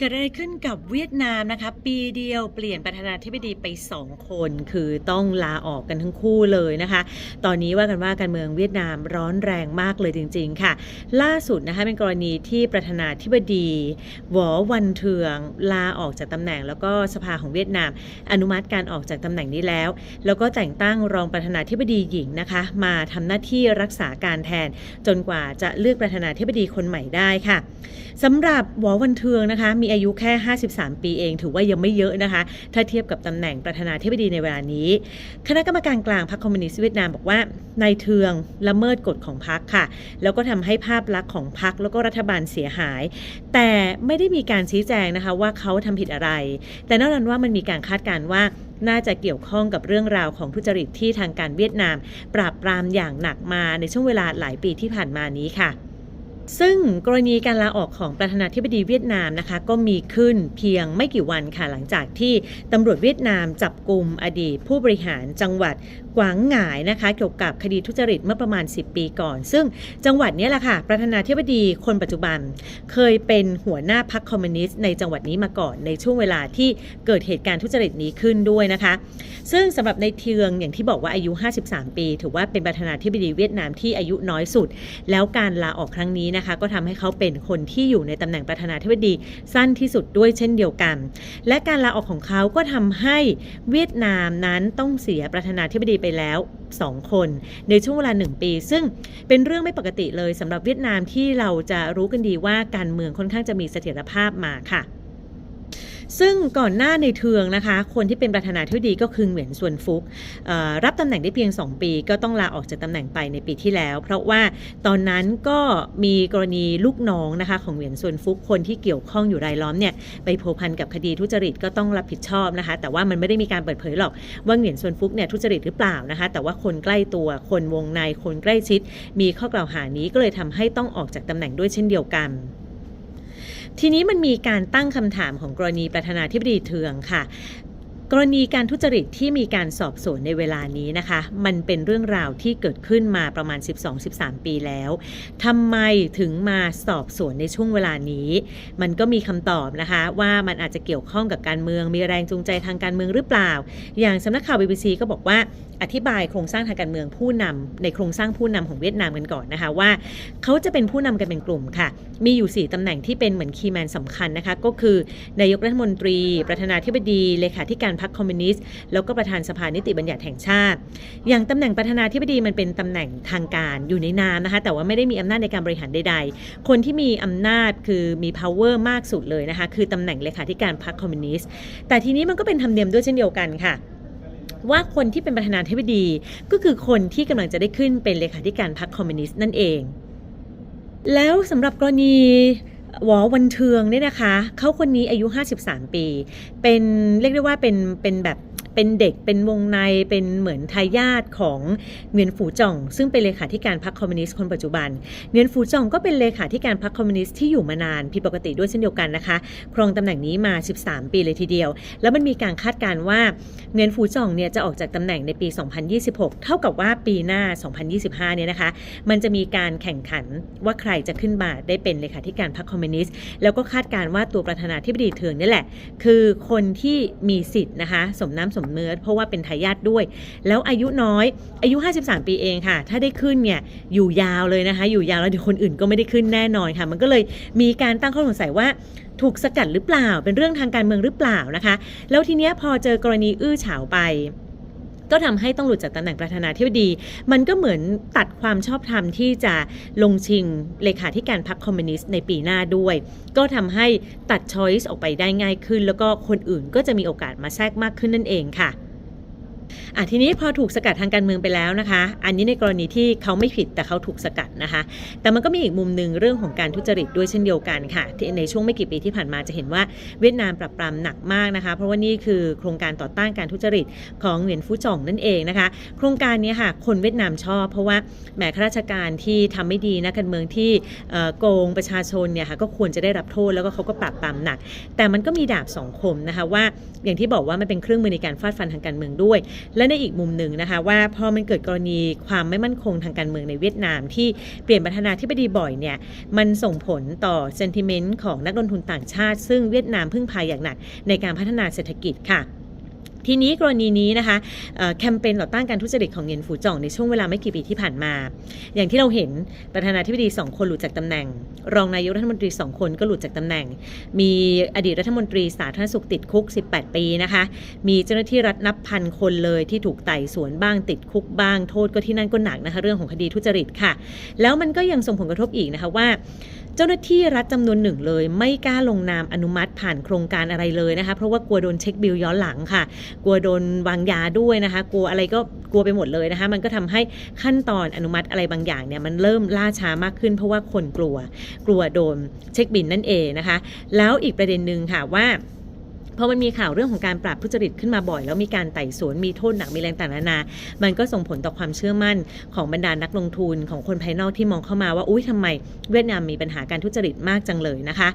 เกิดอะไรขึ้นกับเวียดนามนะคะ ปีเดียวเปลี่ยนประธานาธิบดีไป 2 คน คือต้องลาออกกันทั้งคู่เลยนะคะ ตอนนี้ว่ากันว่าการเมืองเวียดนามร้อนแรงมากเลยจริง ๆ ค่ะ ล่าสุดนะคะเป็นกรณีที่ประธานาธิบดีหวอวันเทืองลาออกจากตำแหน่ง แล้วก็สภาของเวียดนาม อนุมัติการออกจากตำแหน่งนี้แล้ว แล้วก็แต่งตั้งรองประธานาธิบดีหญิงนะคะ มาทำหน้าที่รักษาการแทน จนกว่าจะเลือกประธานาธิบดีคนใหม่ได้ค่ะสำหรับหวอวันเทืองนะคะมีอายุแค่ 53 ปีเอง ถือว่ายังไม่เยอะนะคะ ถ้าเทียบกับตำแหน่งประธานาธิบดีในเวลานี้ คณะกรรมการกลางพรรคคอมมิวนิสต์เวียดนามบอกว่านายเทืองละเมิดกฎของพรรคค่ะ แล้วก็ทำให้ภาพลักษณ์ของพรรคแล้วก็รัฐบาลเสียหาย แต่ไม่ได้มีการชี้แจงนะคะว่าเขาทำผิดอะไร แต่แน่นอนว่ามันมีการคาดการณ์ว่าน่าจะเกี่ยวข้องกับเรื่องราวของทุจริตที่ทางการเวียดนาม ปราบปรามอย่างหนักมาในช่วงเวลาหลายปีที่ผ่านมานี้ค่ะ ซึ่งกรณีการลาออกของประธานาธิบดีเวียดนามนะคะ ก็มีขึ้นเพียงไม่กี่วันค่ะหลังจากที่ตำรวจเวียดนามจับกลุ่มอดีตผู้บริหารจังหวัด กวางหงายนะคะเกี่ยวกับคดีทุจริตเมื่อประมาณ 10 ปีก่อน ซึ่งจังหวัดนี้แหละค่ะ ประธานาธิบดีคนปัจจุบัน เคยเป็นหัวหน้าพรรคคอมมิวนิสต์ในจังหวัดนี้มาก่อนในช่วงเวลาที่เกิดเหตุการณ์ทุจริตนี้ขึ้นด้วยนะคะ ซึ่งสำหรับในเทืองอย่างที่บอกว่าอายุ 53 ปี ถือว่าเป็นประธานาธิบดีเวียดนามที่อายุน้อยสุด แล้วการลาออกครั้งนี้นะคะ ก็ทำให้เขาเป็นคนที่อยู่ในตำแหน่งประธานาธิบดีสั้นที่สุดด้วยเช่นเดียวกัน และการลาออกของเขาก็ทำให้เวียดนามนั้นต้องเสียประธานาธิบดีไปแล้ว 2 คน ในช่วงเวลา 1 ปี ซึ่งเป็นเรื่องไม่ปกติเลยสำหรับเวียดนามที่เราจะรู้กันดีว่าการเมืองค่อนข้างจะมีเสถียรภาพมาค่ะ ซึ่งก่อนหน้าในเทืองนะคะ คนที่เป็นประธานาธิบดีก็คือเหวียนส่วนฟุกรับตำแหน่งได้เพียง 2 ปี ก็ต้องลาออกจากตำแหน่งไปในปีที่แล้ว เพราะว่าตอนนั้นก็มีกรณีลูกน้องนะคะของเหวียนส่วนฟุกคนที่เกี่ยวข้องอยู่รายล้อมเนี่ยไปโพพันกับคดีทุจริตก็ต้องรับผิดชอบนะคะ แต่ว่ามันไม่ได้มีการเปิดเผยหรอกว่าเหวียนส่วนฟุกเนี่ยทุจริตหรือเปล่านะคะ แต่ว่าคนใกล้ตัวคนวงในคนใกล้ชิด มีข้อกล่าวหานี้ก็เลยทำให้ต้องออกจากตำแหน่งด้วยเช่นเดียวกัน ทีนี้มันมีการตั้งคำถามของกรณีประธานาธิบดีเทืองค่ะ กรณีการทุจริตที่มีการสอบสวนในเวลานี้นะคะ มันเป็นเรื่องราวที่เกิดขึ้นมาประมาณ 12-13 ปีแล้วทำไมถึงมาสอบสวนในช่วงเวลานี้ มันก็มีคำตอบนะคะ ว่ามันอาจจะเกี่ยวข้องกับการเมือง มีแรงจูงใจทางการเมืองหรือเปล่า อย่างสำนักข่าว BBC ก็บอกว่าอธิบายโครงสร้างทางการเมืองผู้นำในโครงสร้างผู้นำของเวียดนามกันก่อนนะคะว่า เขาจะเป็นผู้นำกันเป็นกลุ่มค่ะ มีอยู่ 4ตำแหน่งที่เป็นเหมือนคีย์แมนสำคัญนะคะ ก็คือนายกรัฐมนตรี ประธานาธิบดีเลขาธิการพรรคคอมมิวนิสต์แล้วก็ประธานสภานิติบัญญัติแห่งชาติ อย่างตำแหน่งประธานาธิบดีมันเป็นตำแหน่งทางการอยู่ในนามนะคะ แต่ว่าไม่ได้มีอำนาจในการบริหารใด ๆ คนที่มีอำนาจคือมี power มากสุดเลยนะคะ คือตำแหน่งเลขาธิการพรรคคอมมิวนิสต์แต่ทีนี้มันก็เป็นธรรมเนียมด้วยเช่นเดียวกันค่ะว่าคนที่เป็นประธานาธิบดีก็คือคนที่กำลังจะได้ขึ้นเป็นเลขาธิการพรรคคอมมิวนิสต์นั่นเอง แล้วสำหรับกรณี วอวันเทืองเนี่ยนะคะ เขาคนนี้อายุ 53 ปี เป็นเรียกได้ว่าเป็นเป็นแบบ เป็นเด็กเป็นวงในเป็นเหมือนทายาทของเงียนฝูจ่อง ซึ่งเป็นเลขาธิการพรรคคอมมิวนิสต์คนปัจจุบันเงียนฝูจ่องก็เป็นเลขาธิการพรรคคอมมิวนิสต์ที่อยู่มานานผิดปกติด้วยเช่นเดียวกันนะคะ ครองตำแหน่งนี้มา 13 ปีเลยทีเดียว แล้วมันมีการคาดการณ์ว่าเงียนฟูจ่องเนี่ยจะออกจากตำแหน่งในปี 2026 เท่ากับว่าปีหน้า 2025 เนี่ยนะคะ มันจะมีการแข่งขันว่าใครจะขึ้นมาได้เป็นเลขาธิการพรรคคอมมิวนิสต์แล้วก็คาดการณ์ว่าตัวประธานาธิบดีเทืองนี่แหละ คือคนที่มีสิทธิ์นะคะ สมน้ำสมเนื้อ เพราะว่าเป็นทายาทด้วย แล้วอายุน้อยอายุ 53 ปีเองค่ะ ถ้าได้ขึ้นเนี่ยอยู่ยาวเลยนะคะ อยู่ยาวแล้วเดี๋ยวคนอื่นก็ไม่ได้ขึ้นแน่นอนค่ะ มันก็เลยมีการตั้งข้อสงสัยว่าถูกสกัดหรือเปล่า เป็นเรื่องทางการเมืองหรือเปล่านะคะ แล้วทีเนี้ยพอเจอกรณีอื้อฉาวไป ก็ทำให้ต้องหลุดจากตำแหน่งประธานาธิบดี มันก็เหมือนตัดความชอบธรรมที่จะลงชิงเลขาธิการพรรคคอมมิวนิสต์ในปีหน้าด้วย ก็ทำให้ตัดช้อยส์ออกไปได้ง่ายขึ้น แล้วก็คนอื่นก็จะมีโอกาสมาแทรกมากขึ้นนั่นเองค่ะ อะทีนี้พอถูกสกัดทางการเมืองไปแล้วนะคะ อันนี้ในกรณีที่เขาไม่ผิดแต่เขาถูกสกัดนะคะ แต่มันก็มีอีกมุมหนึ่งเรื่องของการทุจริตด้วยเช่นเดียวกันค่ะ ที่ในช่วงไม่กี่ปีที่ผ่านมาจะเห็นว่าเวียดนามปรับปรามหนักมากนะคะ เพราะว่านี่คือโครงการต่อต้านการทุจริตของเหวียนฟูจ่องนั่นเองนะคะ โครงการนี้ค่ะคนเวียดนามชอบ เพราะว่าแหมข้าราชการที่ทำไม่ดีนะการเมืองที่โกงประชาชนเนี่ยค่ะก็ควรจะได้รับโทษแล้วก็เขาก็ปรับปรามหนัก แต่มันก็มีดาบสองคมนะคะว่าอย่างที่บอกว่ามันเป็นเครื่องมือในการฟาดฟันทางการเมืองด้วยและในอีกมุมหนึ่งนะคะว่าพอมันเกิดกรณีความไม่มั่นคงทางการเมืองในเวียดนาม ที่เปลี่ยนประธานาธิบดีบ่อยเนี่ยมันส่งผลต่อเซนติเมนต์ของนักลงทุนต่างชาติ ซึ่งเวียดนามพึ่งพายอย่างหนักในการพัฒนาเศรษฐกิจค่ะ ทีนี้กรณีนี้นะคะแคมเปญต่อต้านการทุจริตของเงินฟูจ่องในช่วงเวลาไม่กี่ปีที่ผ่านมา อย่างที่เราเห็นประธานาธิบดี2คนหลุดจากตำแหน่ง รองนายกรัฐมนตรี2คนก็หลุดจากตำแหน่ง มีอดีตรัฐมนตรีสาธารณสุขติดคุก 18 ปีนะคะ มีเจ้าหน้าที่รัฐนับพันคนเลยที่ถูกไต่สวนบ้างติดคุกบ้างโทษก็ที่นั่นก็หนักนะคะเรื่องของคดีทุจริตค่ะ แล้วมันก็ยังส่งผลกระทบอีกนะคะว่า เจ้าหน้าที่รัฐจำนวนหนึ่งเลย ไม่กล้าลงนามอนุมัติผ่านโครงการอะไรเลยนะคะ เพราะว่ากลัวโดนเช็คบิลย้อนหลังค่ะ กลัวโดนวางยาด้วยนะคะ กลัวอะไรก็กลัวไปหมดเลยนะคะ มันก็ทำให้ขั้นตอนอนุมัติอะไรบางอย่างเนี่ยมันเริ่มล่าช้ามากขึ้น เพราะว่าคนกลัว กลัวโดนเช็คบินนั่นเองนะคะ แล้วอีกประเด็นหนึ่งค่ะว่า พอมันมีข่าวเรื่องของการปราบทุจริตขึ้นมาบ่อย แล้วมีการไต่สวนมีโทษหนักมีแรงต่างนานา มันก็ส่งผลต่อความเชื่อมั่นของบรรดานักลงทุนของคนภายนอกที่มองเข้ามาว่าอุ้ยทำไม เวียดนามมีปัญหาการทุจริตมากจังเลยนะคะ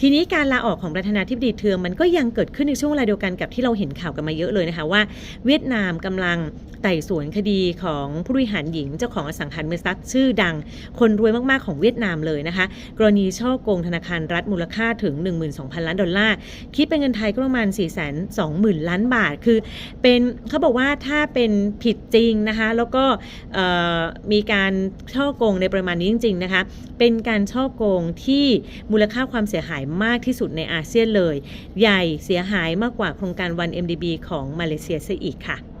ทีนี้การลาออกของประธานาธิบดีเทืองมันก็ยังเกิดขึ้นในช่วงเวลาเดียวกันกับที่เราเห็นข่าวกันมาเยอะเลยนะคะว่า เวียดนามกำลังไต่สวนคดีของผู้บริหารหญิงเจ้าของอสังหาริมทรัพย์ชื่อดัง คนรวยมากๆของเวียดนามเลยนะคะ กรณีช่อโกงธนาคารรัฐมูลค่าถึง 12,000 ล้านดอลลาร์คิดเป็นเงินไทยก็ประมาณ 4 2 0 0 0 0 ล้านบาท คือเป็นเขาบอกว่าถ้าเป็นผิดจริงนะคะ แล้วก็มีการช่อโกงในประมาณนี้จริง ๆ นะคะ เป็นการช่อโกงที่มูลค่าความเสียหายมากที่สุดในอาเซียนเลย ใหญ่เสียหายมากกว่าโครงการ 1MDB ของมาเลเซียซะอีกค่ะ